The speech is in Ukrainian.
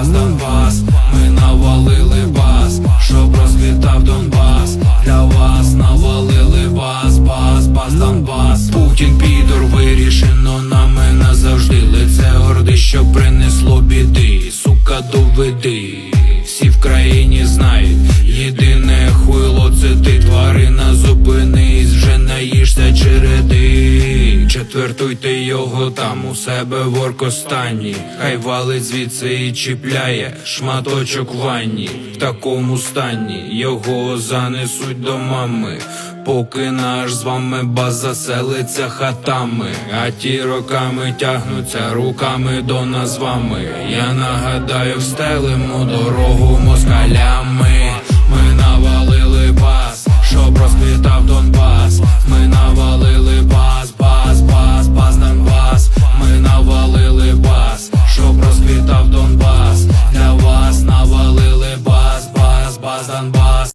бас, бас, Донбас, ми навалили бас, щоб розквітав Донбас, для вас навалили бас, бас, бас, Донбас, Путін підор вирішено на мене завжди. лице горди, що принесло біди, сука, доведи. Всі в країні знають, єдине Четвертуйте його там у себе в оркостані, хай валить звідси і чіпляє шматочок ванні. В такому стані його занесуть до мами. Поки наш з вами баз заселиться хатами, а ті роками тягнуться руками до нас з вами. Я нагадаю, встелимо дорогу москалями.